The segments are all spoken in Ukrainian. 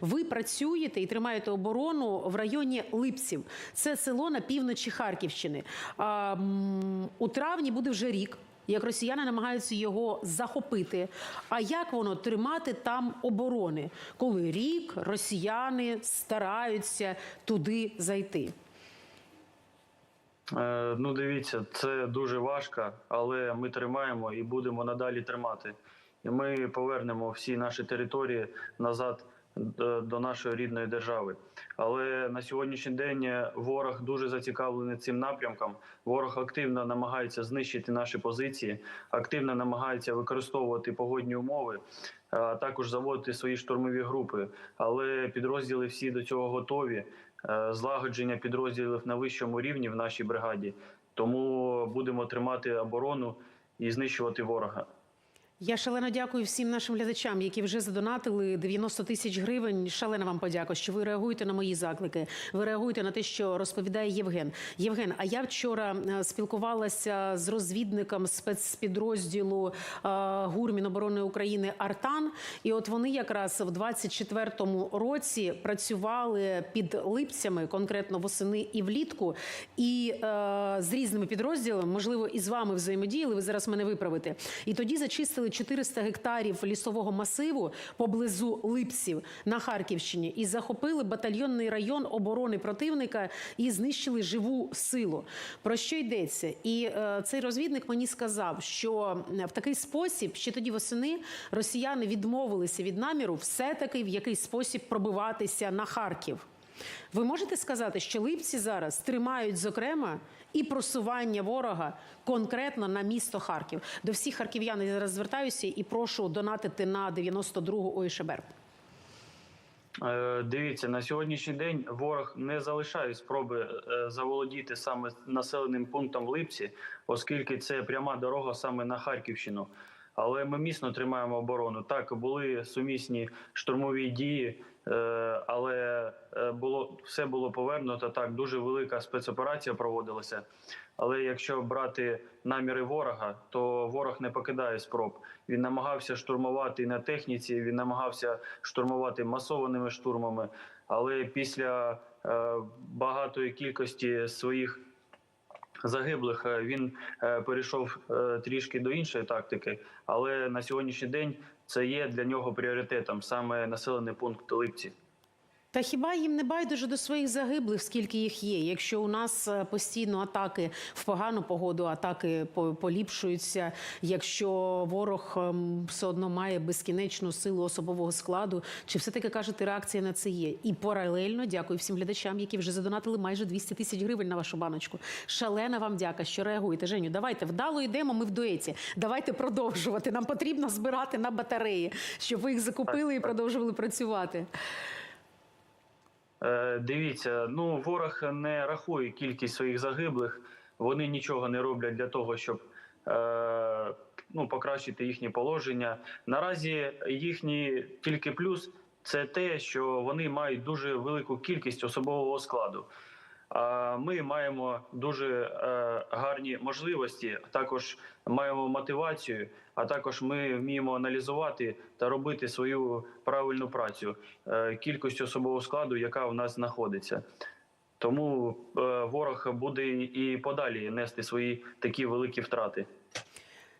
Ви працюєте і тримаєте оборону в районі Липців. Це село на півночі Харківщини. А, у травні буде вже рік. Як росіяни намагаються його захопити, а як воно тримати там оборони, коли рік росіяни стараються туди зайти? Е, Ну, дивіться, це дуже важко, але ми тримаємо і будемо надалі тримати. І ми повернемо всі наші території назад до нашої рідної держави. Але на сьогоднішній день ворог дуже зацікавлений цим напрямком. Ворог активно намагається знищити наші позиції, активно намагається використовувати погодні умови, а також заводити свої штурмові групи. Але підрозділи всі до цього готові. Е, Злагодження підрозділів на вищому рівні в нашій бригаді. Тому будемо тримати оборону і знищувати ворога. Я шалено дякую всім нашим глядачам, які вже задонатили 90 тисяч гривень. Шалена вам подяка, що ви реагуєте на мої заклики. Ви реагуєте на те, що розповідає Євген. Євген, а я вчора е, спілкувалася з розвідником спецпідрозділу е, ГУР Міноборони України Артан. І от вони якраз в 24-му році працювали під липцями, конкретно восени і влітку, і е, з різними підрозділами, можливо, і з вами взаємодіяли. Ви зараз мене виправите. І тоді зачистили 400 гектарів лісового масиву поблизу Липсів на Харківщині і захопили батальйонний район оборони противника і знищили живу силу. Про що йдеться? І е, цей розвідник мені сказав, що в такий спосіб ще тоді восени росіяни відмовилися від наміру все-таки в якийсь спосіб пробиватися на Харків. Ви можете сказати, що липці зараз тримають зокрема і просування ворога конкретно на місто Харків. До всіх харків'ян я зараз звертаюся і прошу донатити на 92-гу ОІШБР. Е, Дивіться, на сьогоднішній день ворог не залишає спроби е, заволодіти саме населеним пунктом Липці, оскільки це пряма дорога саме на Харківщину. Але ми міцно тримаємо оборону. Так, були сумісні штурмові дії, е, але е, було все було повернуто. Так, дуже велика спецоперація проводилася. Але якщо брати наміри ворога, то ворог не покидає спроб. Він намагався штурмувати на техніці, він намагався штурмувати масованими штурмами. Але після е, багатої кількості своїх загиблих е, він е, перейшов е, трішки до іншої тактики. Але на сьогоднішній день це є для нього пріоритетом саме населений пункт Липці. Та хіба їм не байдуже до своїх загиблих, скільки їх є? Якщо у нас е, постійно атаки в погану погоду, атаки поліпшуються, якщо ворог ем, все одно має безкінечну силу особового складу, чи все таки кажете, реакція на це є? І паралельно дякую всім глядачам, які вже задонатили майже 200 тисяч гривень на вашу баночку. Шалена вам дяка, що реагуєте. Женю, давайте вдало йдемо. Ми в дуеті. Давайте продовжувати. Нам потрібно збирати на батареї, щоб ви їх закупили і продовжували працювати. Е, Дивіться, ну ворог не рахує кількість своїх загиблих. Вони нічого не роблять для того, щоб е, ну, покращити їхнє положення. Наразі їхній тільки плюс це те, що вони мають дуже велику кількість особового складу. Ми маємо дуже е, гарні можливості, також маємо мотивацію, а також ми вміємо аналізувати та робити свою правильну працю е, кількість особового складу, яка в нас знаходиться. Тому е, ворог буде і подалі нести свої такі великі втрати.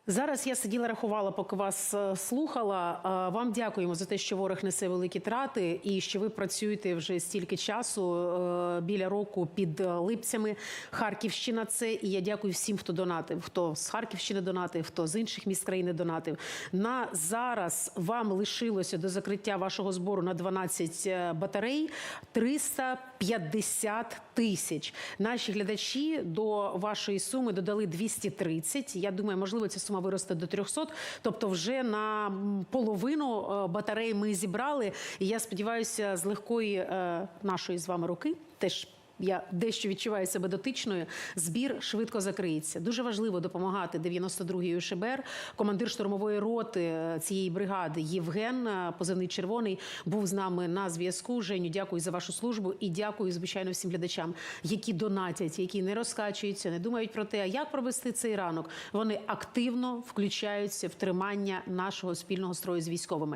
Зараз я сиділа, рахувала, поки вас е, слухала. Е, Вам дякуємо за те, що ворог несе великі трати, і що ви працюєте вже стільки часу е, біля року під липцями. Харківщина це. І я дякую всім, хто донатив, хто з Харківщини донатив, хто з інших міст країни донатив. На зараз вам лишилося до закриття вашого збору на 12 е, батарей 350 тисяч. Наші глядачі до вашої суми додали 230. Я думаю, можливо, ця сума виросте до 300. Тобто, вже на половину е, батарей ми зібрали. І я сподіваюся, з легкої е, нашої з вами руки теж. Я дещо відчуваю себе дотичною. Збір швидко закриється. Дуже важливо допомагати 92-й УШБР. Командир штурмової роти е, цієї бригади Євген, е, позивний червоний, був з нами на зв'язку. Женю, дякую за вашу службу і дякую, звичайно, всім глядачам, які донатять, які не розкачуються, не думають про те, як провести цей ранок. Вони активно включаються в тримання нашого спільного строю з військовими.